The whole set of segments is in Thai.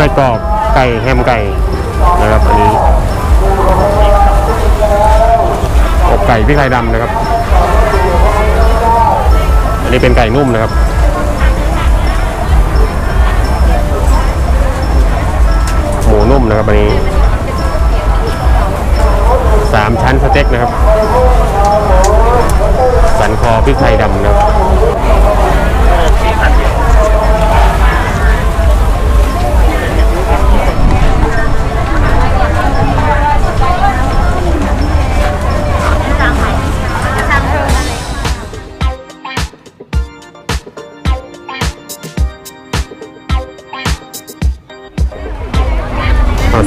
ไส้กรอกไก่แฮมไก่นะครับอันนี้อกไก่พริกไทยดำนะครับ อันนี้เป็นไก่นุ่มนะครับหมูนุ่มนะครับอันนี้สามชั้นสเต็กนะครับ สันคอพริกไทยดำนะครับ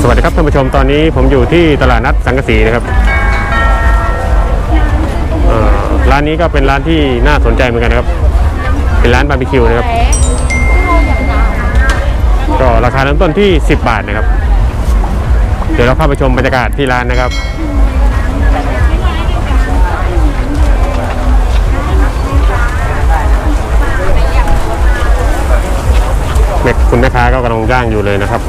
สวัสดีครับท่านผู้ชมตอนนี้ผมอยู่ที่ตลาดนัดสังกสีนะครับร้านนี้ก็เป็นร้านที่น่าสนใจเหมือนกันนะครับ เป็นร้านบาร์บีคิวนะครับ ก็ราคาเริ่มต้นที่ 10 บาทนะครับ เดี๋ยวเราเข้าไปชมบรรยากาศที่ร้านนะครับแม่คุณแม่ค้าก็กำลังย่างอยู่เลยนะครับ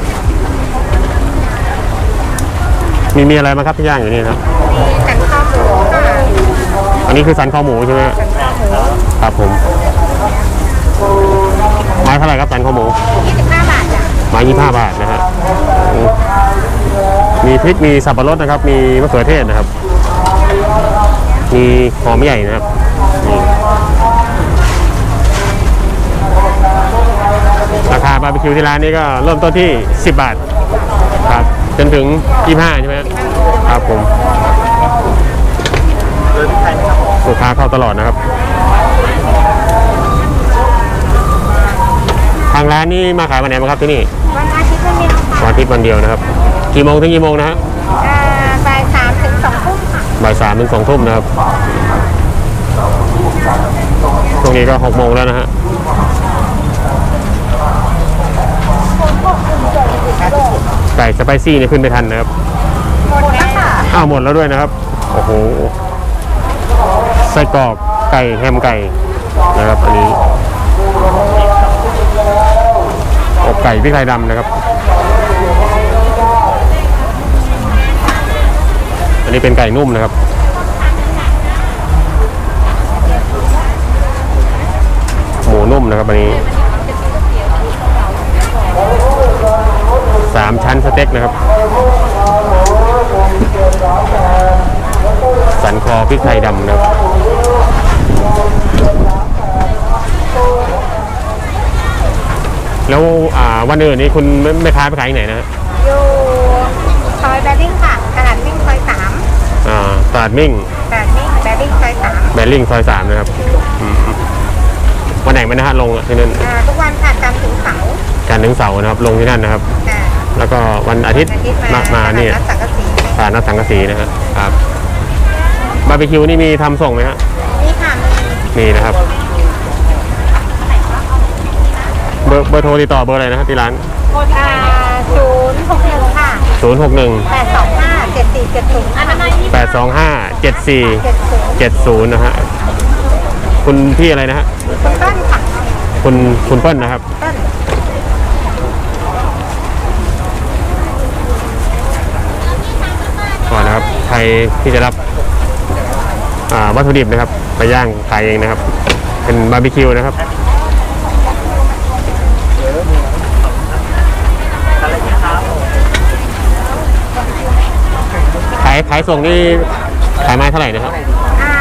มีมีอะไรมาครับที่ย่างอยู่นี่ครับสันคอหมูค่ะอันนี้คือสันคอหมูใช่ไหมสันคอหมูครับผมไม้เท่าไหร่ครับสันคอหมู25 บาทจ้ะไม้ยี่ห้าบาทนะฮะอืมมีพริกมีสับปะรดนะครับ มีมะเขือเทศนะครับ มีหอมใหญ่นะครับนี่ราคาบาร์บีคิวที่ร้านนี้ก็เริ่มต้นที่ 10 บาทครับ จนถึง 25 ใช่ไหมครับผมลูกค้าเข้าตลอดนะครับ ทางร้านนี่มาขายวันไหนบ้างครับที่นี่วันอาทิตย์วันเดียวค่ะวันอาทิตย์วันเดียวนะครับ กี่โมงถึงกี่โมงนะฮะอ่าบ่ายสามถึงสองทุ่มค่ะบ่ายสามถึงสองทุ่มนะครับช่วงนี้ก็หกโมงแล้วนะฮะ ก่สไปซี่เนี่ยขึ้นไม่ทันนะครับหมดแล้วค่ะอ้าวหมดแล้วด้วยนะครับ โอ้โหไส้กรอกไก่แฮมไก่นะครับอันนี้อกไก่พริกไทยดำนะครับ อันนี้เป็นไก่นุ่มนะครับ หมูนุ่มนะครับอันนี้ สามชั้นสเต็กนะครับ สันคอพริกไทยดำนะครับแล้วอ่าวันอื่นนี้คุณไม่ไม่ค้าไปขายที่ไหนนะฮะอยู่ซอยแบริ่งค่ะตลาดวิ่งซอยสามอ่าตลาดมิ่งตลาดวิ่งแบริ่งซอยสามแบริ่งซอยสามนะครับอืมวันไหนไหมนะฮะลงที่นั่นอ่าทุกวันค่ะจันทร์ถึงเสาร์จันทร์ถึงเสาร์นะครับลงที่นั่นนะครับอ่า แล้วก็วันอาทิตย์อาทิตย์มามามาเนี่ยตลดนัดสังกะสีตลาดนัดสังกะสีนะครับครับบาร์บีคิวนี่มีทำส่งไหมฮะนี่ค่ะมีมีนะครับ เบอร์เบอร์โทรติดต่อเบอร์อะไรนะครับที่ร้านอ่าศูนย์หกหนึ่งค่ะ061แปดสองห้าเจ็ดสี่เจ็ดศูนย์อันนั้นยี่825เจ็ดศูนย์7470นะฮะคุณพี่อะไรนะฮะคุณต้นค่ะคุณคุณเปิ้ลนะครับต้นก่อนนะค รับใครที่จะรับอ่าวัตถุดิบนะครับไปย่างขายเองนะครับ เป็นบาร์บีคิวนะครับขายขายส่งนี่ขายไม้เท่าไหร่นะครับอ่า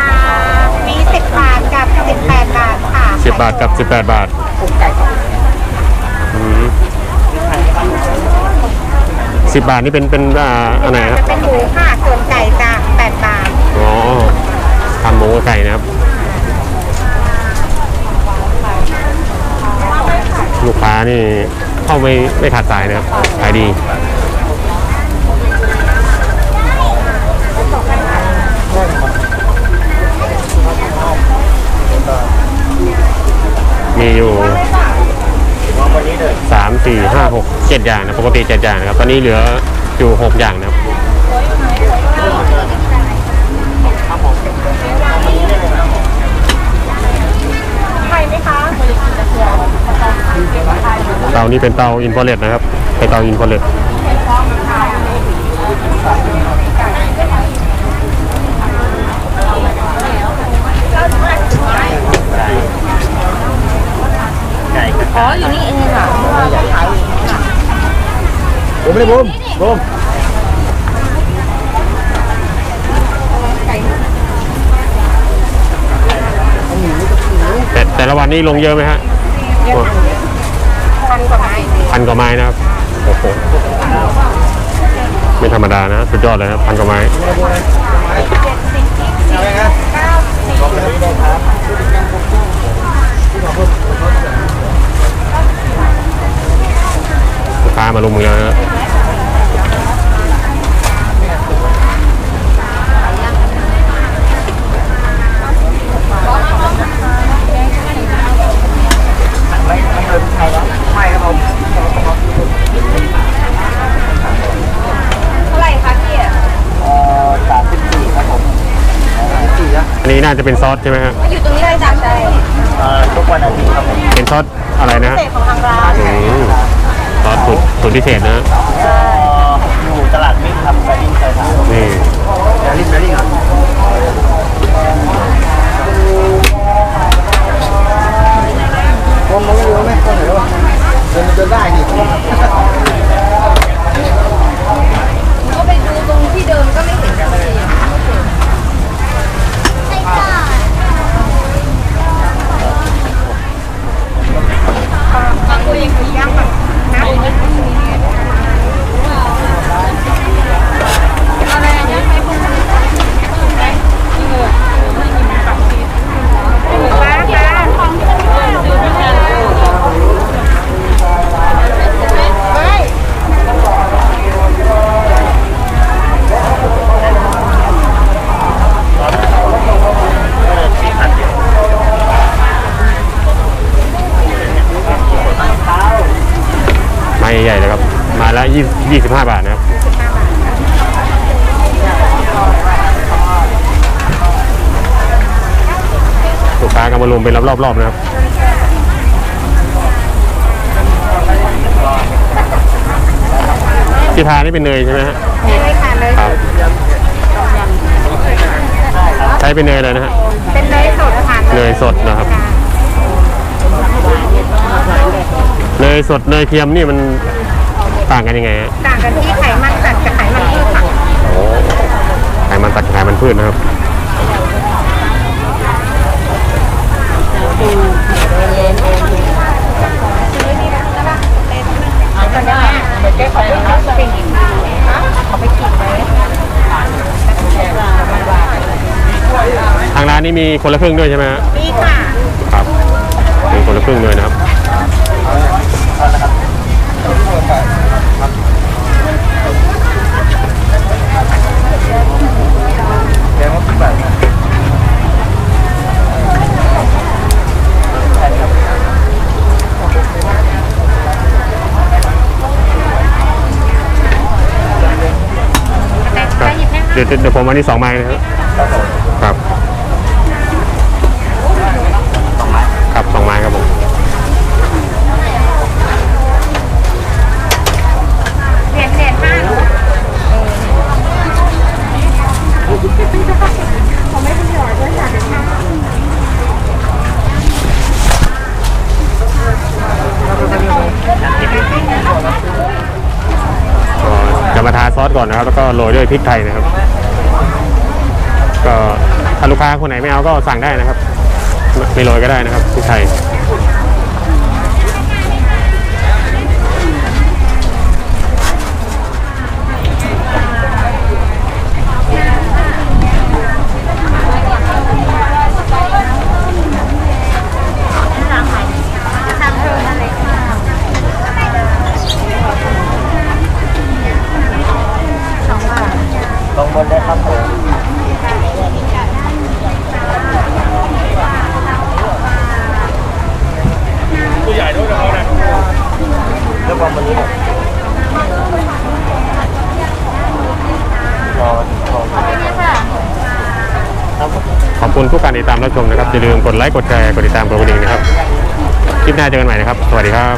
มีสิบบาทกับสิบแปดบาทค่ะสิบบาทกับสิบแปดบาทสิบบาทนี่เป็นเป็นอ่าอันไหนครับจะเป็นหมูค่ะส่วนไก่จะ ทำหมูกับไก่นะครับ ลูกค้านี่เข้าไม่ไม่ขาดสายนะครับขายดีมีอยู่สามสี่ห้าหกเจ็ดอย่างนะปกติเจ็ดอย่างนะครับ ตอนนี้เหลืออยู่หกอย่างนะครับ ไข่ไหมคะ เตา นี้เป็นเตาอินฟราเรดนะครับ เป็นเตาอินฟราเรดอ๋ออยู่นี่เองค่ะอยากขายบูมเลยบูมบูมแต่แต่ละวันนี้ลงเยอะไหมฮะ พันกว่าไม้พันกว่าไม้นะครับโอ้โหไม่ธรรมดานะ สุดยอดเลยครับพันกว่าไม้เอาไงครับบอกเลยได้ครับลูกค้ามาลุมือแล้ว นะอันนี้น่าจะเป็นซอสใช่ไหมฮะอยู่ตรงนี้เลยจ้ะใช่เอ่อทุกวันอาทิตย์ครับผมเป็นซอสอะไรนะฮะเศษของทางร้านอืมซอสสูตรสูตรพิเศษนะฮะเอ่ออยู่ตลาดมิตรครับแบริ่งไซด์ทาวน์นี่แบริ่งแบริ่งครับคนมันไม่รู้ไหมคนไหนวะเดินเดินได้นี่ ก็ไปดูตรงที่เดิมก็ไม่เห็นเลย บางตัวยังย่างแบบน้ำอะไรเนี่ยใช้พวกนี้ไหมป้าป้าของขึ้นเฮ้ย ไม้ใหญ่ๆเลยครับไมาละ ยี่ยี่สิบห้าบาทนะครับลูกค้าก็มารวมเป็นรอบๆนะครับที่ทานี่เป็นเนยใช่ไหมฮะเลยค่ะเลยครับใช้เป็นเนยเลยนะฮะเป็นเนยสดค่ะเนยสดนะครับเนยสดเนยเทียมนี่มัน ต่างกันยังไงฮะต่างกันที่ไขมันสัตว์กับไขมันพืชค่ะไขมันตัดไขมันพืชนะครับตอนนี้เดี๋ยวเจ๊ขอไปเอาสิ่งขอไปกินไหมทางร้านนี้มีคนละครึ่งด้วยใช่ไหมฮะมีค่ะ ครับมีคนละครึ่งด้วยนะครับ แกงว่าสิบบาท แต่ ครับ หยิบให้ เดี๋ยวเดี๋ยวผมวันนี้สองไม้นะครับ ครับผม ครับ สองไม้ ครับสองไม้ครับผม เหรียญเหรียญห้าหนูเขาไม่เป็นหยอดด้วยค่ะเดี๋ยวห้า ก็จะมาทาซอส ก่อนนะครับ แล้วก็โรยด้วยพริกไทยนะครับ ก็ถ้าลูกค้าคนไหนไม่เอาก็สั่งได้นะครับ ไม่โรยก็ได้นะครับพริกไทย ทำเพิ่มอะไรค่ะสองบาท ลงบนได้ครับผมตัวใหญ่ด้วยเขานะ เรื่องความมันนี้รอรอครับขอบคุณทุกการติดตามรับชมนะครับ อย่าลืมกดไลค์กดแชร์กดติดตามกดกระดิ่งนะครับ คลิปหน้าเจอกันใหม่นะครับ สวัสดีครับ